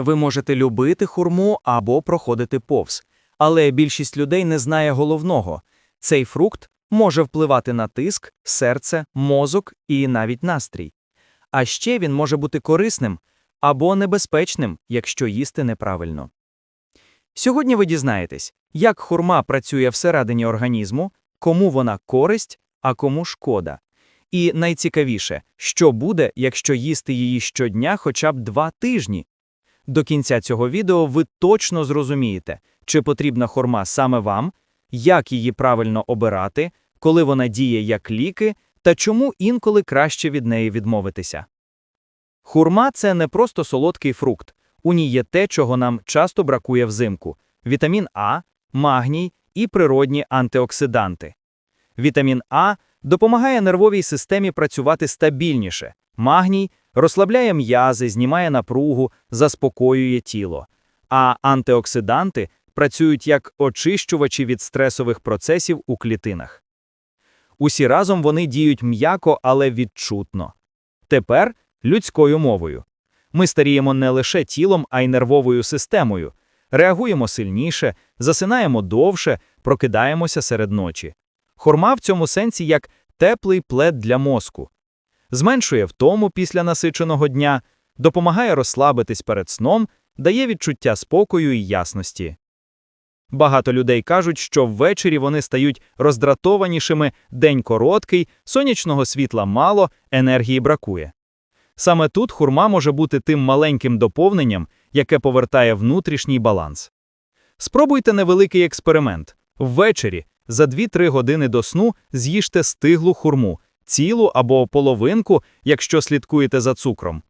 Ви можете любити хурму або проходити повз. Але більшість людей не знає головного. Цей фрукт може впливати на тиск, серце, мозок і навіть настрій. А ще він може бути корисним або небезпечним, якщо їсти неправильно. Сьогодні ви дізнаєтесь, як хурма працює всередині організму, кому вона користь, а кому шкода. І найцікавіше, що буде, якщо їсти її щодня хоча б два тижні. До кінця цього відео ви точно зрозумієте, чи потрібна хурма саме вам, як її правильно обирати, коли вона діє як ліки, та чому інколи краще від неї відмовитися. Хурма це не просто солодкий фрукт. У ній є те, чого нам часто бракує взимку: вітамін А, магній і природні антиоксиданти. Вітамін А допомагає нервовій системі працювати стабільніше. Магній розслабляє м'язи, знімає напругу, заспокоює тіло. А антиоксиданти працюють як очищувачі від стресових процесів у клітинах. Усі разом вони діють м'яко, але відчутно. Тепер людською мовою. Ми старіємо не лише тілом, а й нервовою системою. Реагуємо сильніше, засинаємо довше, прокидаємося серед ночі. Хорма в цьому сенсі як теплий плед для мозку. Зменшує втому після насиченого дня, допомагає розслабитись перед сном, дає відчуття спокою і ясності. Багато людей кажуть, що ввечері вони стають роздратованішими, день короткий, сонячного світла мало, енергії бракує. Саме тут хурма може бути тим маленьким доповненням, яке повертає внутрішній баланс. Спробуйте невеликий експеримент. Ввечері за 2-3 години до сну з'їжте стиглу хурму, цілу або половинку, якщо слідкуєте за цукром.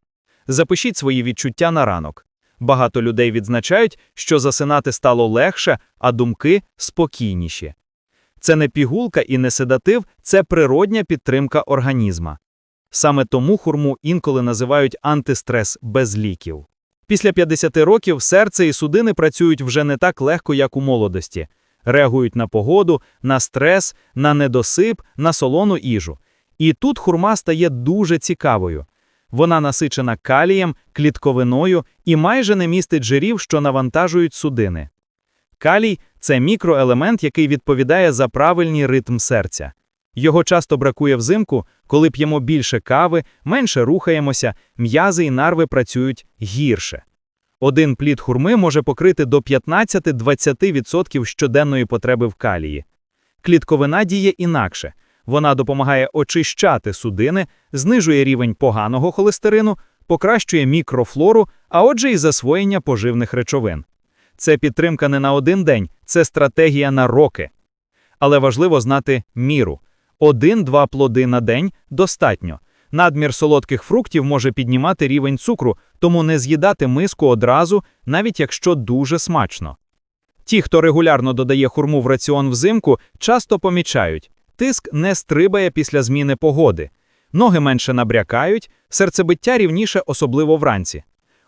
Запишіть свої відчуття на ранок. Багато людей відзначають, що засинати стало легше, а думки спокійніші. Це не пігулка і не седатив, це природня підтримка організма. Саме тому хурму інколи називають антистрес без ліків. Після 50 років серце і судини працюють вже не так легко, як у молодості, реагують на погоду, на стрес, на недосип, на солону їжу. І тут хурма стає дуже цікавою. Вона насичена калієм, клітковиною і майже не містить жирів, що навантажують судини. Калій це мікроелемент, який відповідає за правильний ритм серця. Його часто бракує взимку, коли п'ємо більше кави, менше рухаємося, м'язи і нарви працюють гірше. Один плід хурми може покрити до 15-20% щоденної потреби в калії. Клітковина діє інакше. Вона допомагає очищати судини, знижує рівень поганого холестерину, покращує мікрофлору, а отже, і засвоєння поживних речовин. Це підтримка не на один день, це стратегія на роки. Але важливо знати міру. Один-два плоди на день достатньо. Надмір солодких фруктів може піднімати рівень цукру, тому не з'їдати миску одразу, навіть якщо дуже смачно. Ті, хто регулярно додає хурму в раціон взимку, часто помічають, тиск не стрибає після зміни погоди, ноги менше набрякають, серцебиття рівніше, особливо вранці.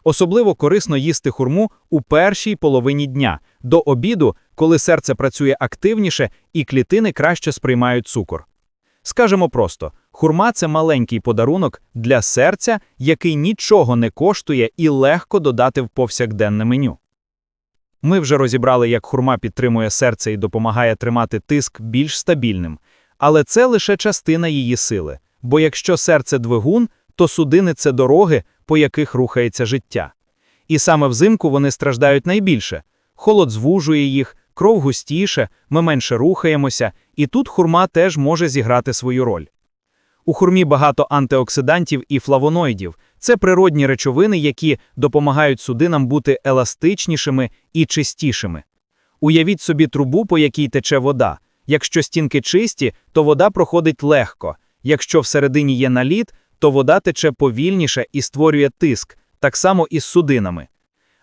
Особливо корисно їсти хурму у першій половині дня, до обіду, коли серце працює активніше і клітини краще сприймають цукор. Скажемо просто: хурма це маленький подарунок для серця, який нічого не коштує і легко додати в повсякденне меню. Ми вже розібрали, як хурма підтримує серце і допомагає тримати тиск більш стабільним, але це лише частина її сили. Бо якщо серце двигун, то судини це дороги, по яких рухається життя. І саме взимку вони страждають найбільше. Холод звужує їх, кров густіше, ми менше рухаємося, і тут хурма теж може зіграти свою роль. У хурмі багато антиоксидантів і флавоноїдів. Це природні речовини, які допомагають судинам бути еластичнішими і чистішими. Уявіть собі трубу, по якій тече вода. Якщо стінки чисті, то вода проходить легко. Якщо всередині є наліт, то вода тече повільніше і створює тиск, так само і з судинами.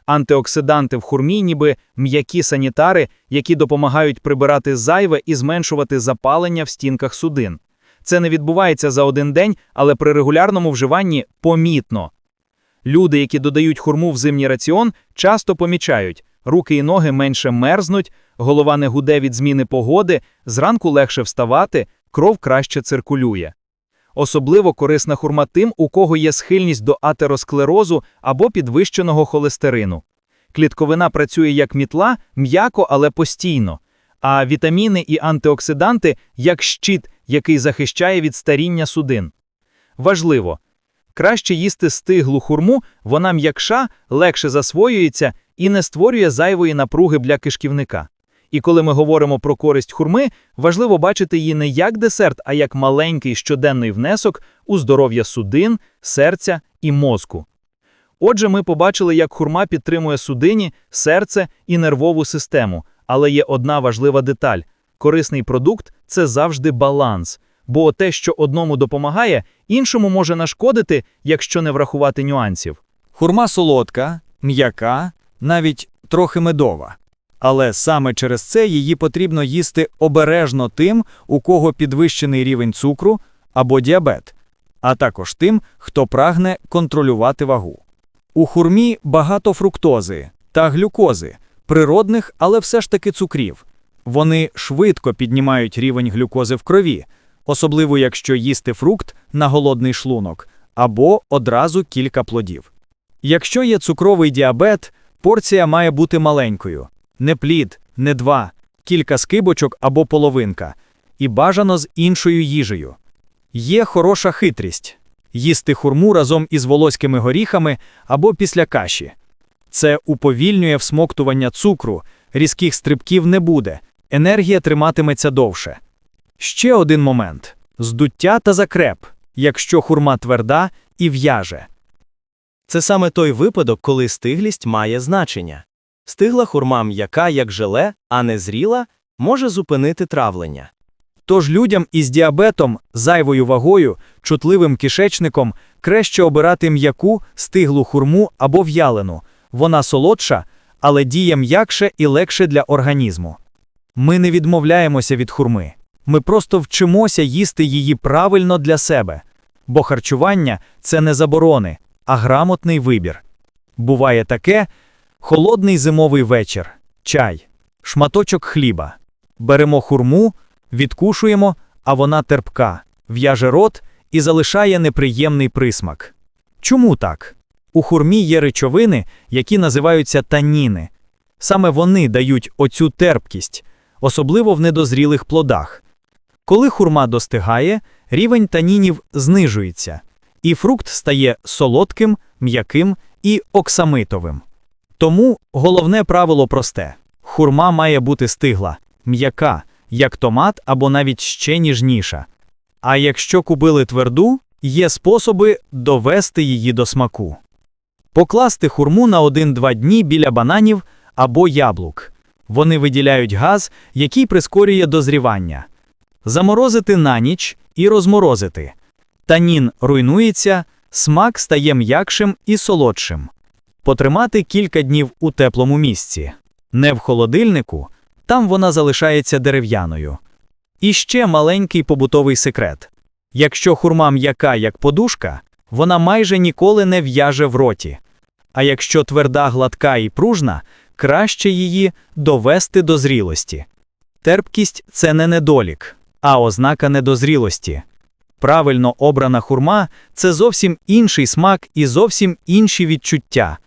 Антиоксиданти в хурмі, ніби м'які санітари, які допомагають прибирати зайве і зменшувати запалення в стінках судин. Це не відбувається за один день, але при регулярному вживанні помітно. Люди, які додають хурму в зимній раціон, часто помічають, руки і ноги менше мерзнуть, голова не гуде від зміни погоди, зранку легше вставати, кров краще циркулює. Особливо корисна хурма тим, у кого є схильність до атеросклерозу або підвищеного холестерину. Клітковина працює як мітла, м'яко, але постійно, а вітаміни і антиоксиданти як щит, який захищає від старіння судин. Важливо, краще їсти стиглу хурму, вона м'якша, легше засвоюється і не створює зайвої напруги для кишківника. І коли ми говоримо про користь хурми, важливо бачити її не як десерт, а як маленький щоденний внесок у здоров'я судин, серця і мозку. Отже, ми побачили, як хурма підтримує судині, серце і нервову систему. Але є одна важлива деталь: корисний продукт це завжди баланс. Бо те, що одному допомагає, іншому може нашкодити, якщо не врахувати нюансів. Хурма солодка, м'яка, навіть трохи медова. Але саме через це її потрібно їсти обережно тим, у кого підвищений рівень цукру або діабет, а також тим, хто прагне контролювати вагу. У хурмі багато фруктози та глюкози, природних, але все ж таки цукрів. Вони швидко піднімають рівень глюкози в крові, особливо якщо їсти фрукт на голодний шлунок або одразу кілька плодів. Якщо є цукровий діабет, порція має бути маленькою. Не плід, не два, кілька скибочок або половинка, і бажано з іншою їжею. Є хороша хитрість їсти хурму разом із волоськими горіхами або після каші. Це уповільнює всмоктування цукру, різких стрибків не буде, енергія триматиметься довше. Ще один момент здуття та закреп, якщо хурма тверда і в'яже. Це саме той випадок, коли стиглість має значення. Стигла хурма м'яка, як желе, а не зріла, може зупинити травлення. Тож людям із діабетом, зайвою вагою, чутливим кишечником краще обирати м'яку, стиглу хурму або в'ялену. Вона солодша, але діє м'якше і легше для організму. Ми не відмовляємося від хурми. Ми просто вчимося їсти її правильно для себе. Бо харчування це не заборони, а грамотний вибір. Буває таке: холодний зимовий вечір, чай, шматочок хліба. Беремо хурму, відкушуємо, а вона терпка, в'яже рот і залишає неприємний присмак. Чому так? У хурмі є речовини, які називаються таніни. Саме вони дають оцю терпкість, особливо в недозрілих плодах. Коли хурма достигає, рівень танінів знижується, і фрукт стає солодким, м'яким і оксамитовим. Тому головне правило просте: хурма має бути стигла, м'яка, як томат або навіть ще ніжніша. А якщо купили тверду, є способи довести її до смаку. Покласти хурму на 1-2 дні біля бананів або яблук. Вони виділяють газ, який прискорює дозрівання. Заморозити на ніч і розморозити. Танін руйнується, смак стає м'якшим і солодшим. Потримати кілька днів у теплому місці. Не в холодильнику, там вона залишається дерев'яною. І ще маленький побутовий секрет: якщо хурма м'яка як подушка, вона майже ніколи не в'яже в роті. А якщо тверда, гладка і пружна, краще її довести до зрілості. Терпкість це не недолік, а ознака недозрілості. Правильно обрана хурма це зовсім інший смак і зовсім інші відчуття.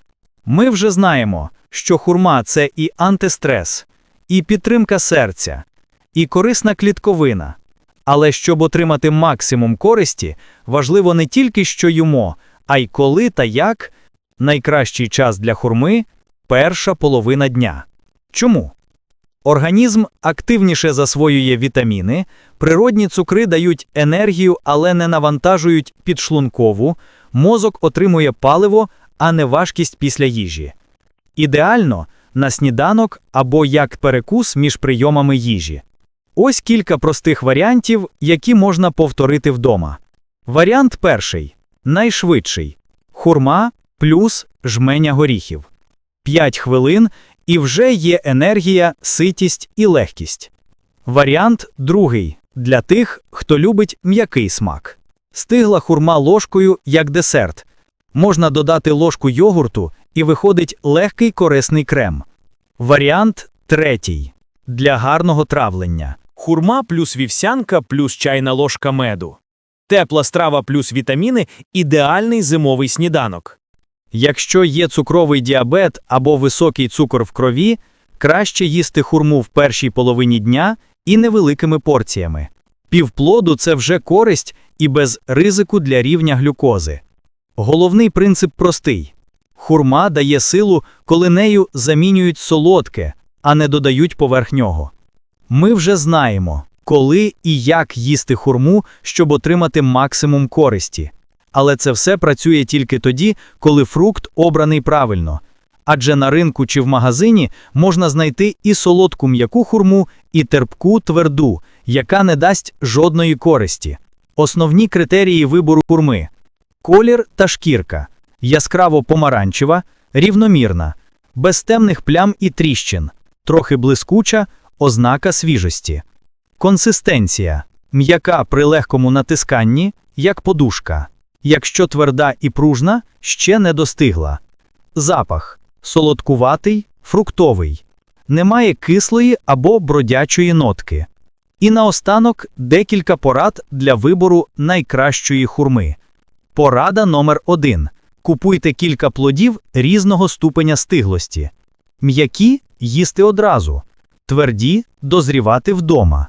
Ми вже знаємо, що хурма це і антистрес, і підтримка серця, і корисна клітковина. Але щоб отримати максимум користі, важливо не тільки що їмо, а й коли та як. Найкращий час для хурми перша половина дня. Чому? Організм активніше засвоює вітаміни, природні цукри дають енергію, але не навантажують підшлункову, мозок отримує паливо, а не важкість після їжі. Ідеально на сніданок або як перекус між прийомами їжі. Ось кілька простих варіантів, які можна повторити вдома. Варіант перший найшвидший хурма плюс жменя горіхів. 5 хвилин і вже є енергія, ситість і легкість. Варіант другий для тих, хто любить м'який смак. Стигла хурма ложкою як десерт. Можна додати ложку йогурту і виходить легкий корисний крем. Варіант третій для гарного травлення. Хурма плюс вівсянка плюс чайна ложка меду. Тепла страва плюс вітаміни ідеальний зимовий сніданок. Якщо є цукровий діабет або високий цукор в крові, краще їсти хурму в першій половині дня і невеликими порціями. Півплоду це вже користь і без ризику для рівня глюкози. Головний принцип простий: хурма дає силу, коли нею замінюють солодке, а не додають поверх нього. Ми вже знаємо, коли і як їсти хурму, щоб отримати максимум користі. Але це все працює тільки тоді, коли фрукт обраний правильно. Адже на ринку чи в магазині можна знайти і солодку м'яку хурму, і терпку тверду, яка не дасть жодної користі. Основні критерії вибору хурми: колір та шкірка, яскраво помаранчева, рівномірна, без темних плям і тріщин, трохи блискуча, ознака свіжості. Консистенція м'яка при легкому натисканні, як подушка. Якщо тверда і пружна, ще не достигла. Запах солодкуватий, фруктовий, немає кислої або бродячої нотки. І наостанок декілька порад для вибору найкращої хурми. Порада номер 1 Купуйте кілька плодів різного ступеня стиглості. М'які їсти одразу, тверді дозрівати вдома.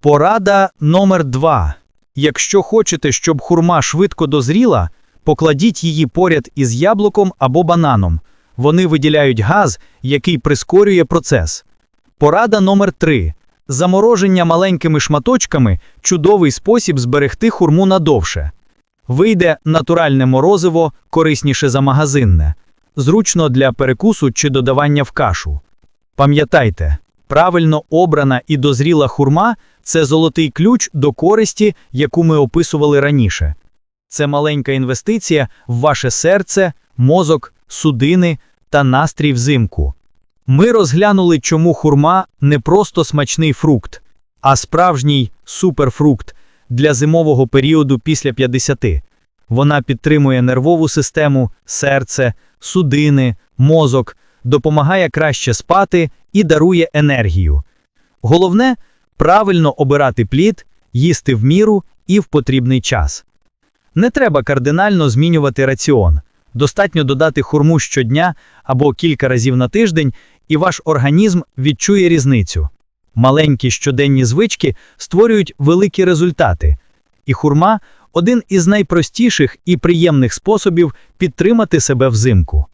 Порада номер 2 Якщо хочете, щоб хурма швидко дозріла, покладіть її поряд із яблуком або бананом. Вони виділяють газ, який прискорює процес. Порада номер 3 Замороження маленькими шматочками чудовий спосіб зберегти хурму надовше. Вийде натуральне морозиво, корисніше за магазинне, зручно для перекусу чи додавання в кашу. Пам'ятайте, правильно обрана і дозріла хурма це золотий ключ до користі, яку ми описували раніше. Це маленька інвестиція в ваше серце, мозок, судини та настрій взимку. Ми розглянули, чому хурма не просто смачний фрукт, а справжній суперфрукт для зимового періоду після 50. Вона підтримує нервову систему, серце, судини, мозок, допомагає краще спати і дарує енергію. Головне правильно обирати плід, їсти в міру і в потрібний час. Не треба кардинально змінювати раціон. Достатньо додати хурму щодня або кілька разів на тиждень, і ваш організм відчує різницю. Маленькі щоденні звички створюють великі результати, і хурма один із найпростіших і приємних способів підтримати себе взимку.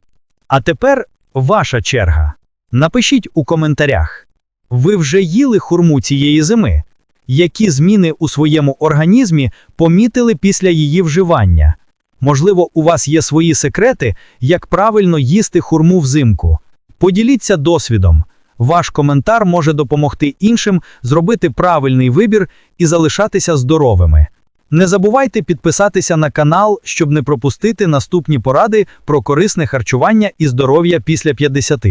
А тепер ваша черга. Напишіть у коментарях. Ви вже їли хурму цієї зими? Які зміни у своєму організмі помітили після її вживання? Можливо, у вас є свої секрети, як правильно їсти хурму взимку. Поділіться досвідом. Ваш коментар може допомогти іншим зробити правильний вибір і залишатися здоровими. Не забувайте підписатися на канал, щоб не пропустити наступні поради про корисне харчування і здоров'я після 50.